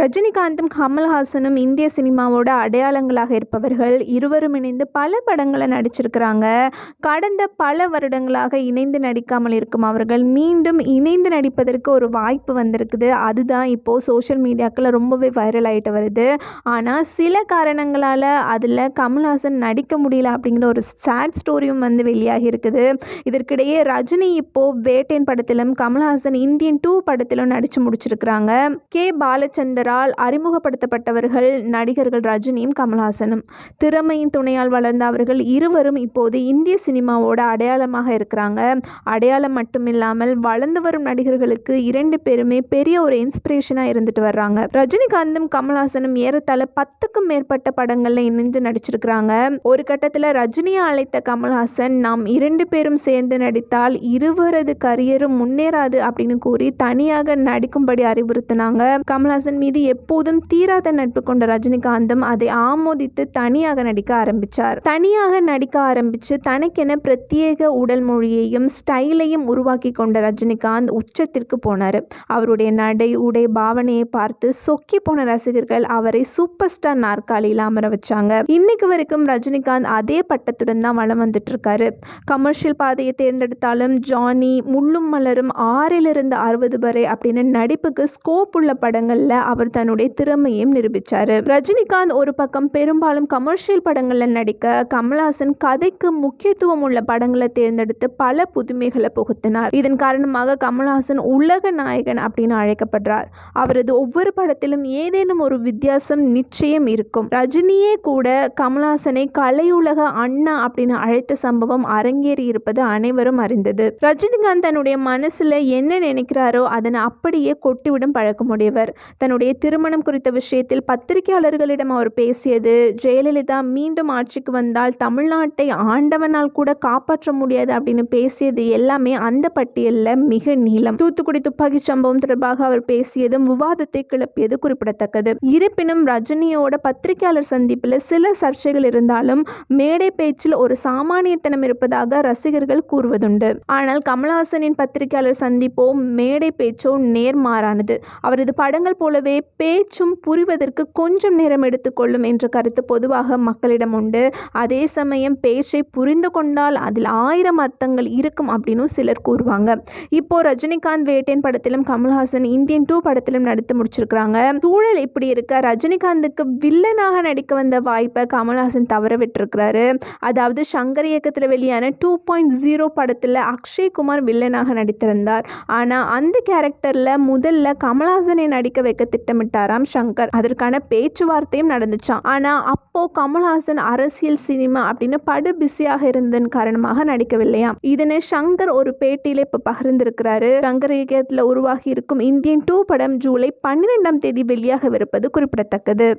ரஜினிகாந்தும் கமல்ஹாசனும் இந்திய சினிமாவோட அடையாளங்களாக இருப்பவர்கள் இருவரும் இணைந்து பல படங்களை நடிச்சிருக்கிறாங்க. கடந்த பல வருடங்களாக இணைந்து நடிக்காமல் இருக்கும் அவர்கள் மீண்டும் இணைந்து நடிப்பதற்கு ஒரு வாய்ப்பு வந்திருக்குது. அதுதான் இப்போது சோஷியல் மீடியாக்களில் ரொம்பவே வைரல் ஆகிட்டு வருது. ஆனால் சில காரணங்களால் அதில் கமல்ஹாசன் நடிக்க முடியல அப்படிங்கிற ஒரு சேட் ஸ்டோரியும் வந்து வெளியாகி இருக்குது. இதற்கிடையே ரஜினி இப்போது வேட்டேன் படத்திலும் கமல்ஹாசன் இந்தியன் டூ படத்திலும் நடித்து முடிச்சிருக்கிறாங்க. கே. பாலச்சந்தரால் அறிமுகப்படுத்தப்பட்டவர்கள் நடிகர்கள் ரஜினியும் கமல்ஹாசனும். திறமையின் துணையால் வளர்ந்த அவர்கள் இருவரும் இப்போது இந்திய சினிமாவோட அடையாளமாக இருக்கிறாங்க. அடையாளம் மட்டுமில்லாமல் வளர்ந்து வரும் நடிகர்களுக்கு இரண்டு பேருமே பெரிய ஒரு இன்ஸ்பிரேஷனாக இருந்துட்டு வர்றாங்க. ரஜினிகாந்தும் கமல்ஹாசனும் ஏறத்தாழ பத்துக்கும் மேற்பட்ட படங்களில் இணைந்து நடிச்சிருக்கிறாங்க. ஒரு கட்டத்தில் ரஜினியை அழைத்த கமல்ஹாசன் நாம் இரண்டு பேரும் சேர்ந்து நடித்தால் இருவரது கரியரும் முன்னேறாது அப்படின்னு கூறி தனியாக நடிக்கும்படி அறிவுறுத்தினாங்க. கமல்ஹாசன் மீது எப்போதும் தீராத நட்பு கொண்ட ரஜினிகாந்தும் அதை ஆமோதித்து தனியாக நடிக்க ஆரம்பிச்சார். தனியாக நடிக்க ஆரம்பிச்சு தனக்கென பிரத்யேக உடல் மொழியையும் ஸ்டைலையும் உருவாக்கி கொண்ட ரஜினிகாந்த் உச்சத்திற்கு போனார். அவருடைய நடை உடை பாவனையை பார்த்து சொக்கி போன ரசிகர்கள் அவரை சூப்பர் ஸ்டார் நாற்காலியில் அமர வச்சாங்க. இன்னைக்கு வரைக்கும் ரஜினிகாந்த் அதே பட்டத்துடன் தான் வளம் வந்துட்டு இருக்காரு கமர்ஷியல் பாதையை தேர்ந்தெடுத்தாலும் ஜானி முள்ளும் மலரும் ஆறிலிருந்து அறுபது வரை அப்படின்னு நடிப்புக்கு ஸ்கோப் உள்ள படங்களில் அவர் தன்னுடைய திறமையும் நிரூபித்தார் ரஜினிகாந்த் ஒரு பக்கம் பெரும்பாலும் கமர்ஷியல் படங்களில் நடிக்க கமல்ஹாசன் கதைக்கு முக்கியத்துவம் உள்ள படங்களை தேர்ந்தெடுத்து பல புதுமைகளை புகுத்தினார். இதன் காரணமாக கமல்ஹாசன் உலக நாயகன் அப்படின்னு அழைக்கப்படுறார். அவரது ஒவ்வொரு படத்திலும் ஏதேனும் ஒரு வித்தியாசம் நிச்சயம் இருக்கும். ரஜினியே கூட கமல்ஹாசனை கலையுலக அண்ணா அப்படின்னு அழைத்த சம்பவம் அரங்கேறி இருப்பது அனைவரும் அறிந்தது. ரஜினிகாந்த் தன்னுடைய மனசுல என்ன நினைக்கிறாரோ அதனை அப்படியே கொட்டிவிடும் பழக்கமுடையவர். தன்னுடைய திருமணம் குறித்த விஷயத்தில் பத்திரிகையாளர்களிடம் அவர் பேசியது ஜெயலலிதா மீண்டும் ஆட்சிக்கு வந்தால் தமிழ்நாட்டை ஆண்டவனால் கூட காப்பாற்ற முடியாது அப்படின்னு பேசியது எல்லாமே அந்த பட்டியலில் மிக நீளம். தூத்துக்குடி துப்பாக்கி சம்பவம் தொடர்பாக அவர் பேசியதும் விவாதத்தை கிளப்பியது குறிப்பிடத்தக்கது. இருப்பினும் ரஜினியோட பத்திரிகையாளர் சந்திப்பில் சில சர்ச்சைகள் இருந்தாலும் மேடை பேச்சில் ஒரு சாமானியத்தனம் இருப்பதாக ரசிகர்கள் கூறுவதுண்டு. ஆனால் கமல்ஹாசனின் பத்திரிகையாளர் சந்திப்போ மேடை பேச்சோ நேர்மாறானது. அவரது படங்கள் போலவே பேச்சும் புரிவதற்கு கொஞ்சம் நேரம் எடுத்துக்கொள்ளும் என்ற கருத்து பொதுவாக மக்களிடம் உண்டு. அதே சமயம் பேச்சை புரிந்து கொண்டால் அதில் ஆயிரம் அர்த்தங்கள் இருக்கும் அப்படின்னு சிலர் கூறுவாங்க. இப்போ ரஜினிகாந்த் வேட்டேன் படத்திலும் கமல்ஹாசன் இந்தியன் டூ படத்திலும் நடித்து முடிச்சிருக்கிறாங்க. சூழல் இப்படி இருக்க ரஜினிகாந்துக்கு வில்லனாக நடிக்க வந்த வாய்ப்பை கமல்ஹாசன் தவற விட்டுருக்கிறாரு. அதாவது சங்கர் இயக்கத்தில் வெளியான டூ பாயிண்ட் ஜீரோ படத்தில் அக்ஷய் குமார் வில்லனாக நடித்திருந்தார். ஆனால் அந்த கேரக்டரில் முதல்ல கமல்ஹாசனை நடிக்க வைக்க திட்டமிட்டாராம் சங்கர். அதற்கான பேச்சுவார்த்தையும் நடந்துச்சான் ஆனால் அப்போ கமல்ஹாசன் அரசியல் சினிமா அப்படின்னு படு பிஸியாக இருந்ததன் காரணமாக நடிக்கவில்லையாம். இதனை சங்கர் ஒரு பேட்டியில இப்போ பகிர்ந்திருக்கிறாரு. சங்கர் இயக்கத்தில் உருவாகி இருக்கும் இந்தியன் டூ படம் ஜூலை பன்னிரெண்டாம் தேதி வெளியாகவிருப்பது குறிப்பிடத்தக்கது.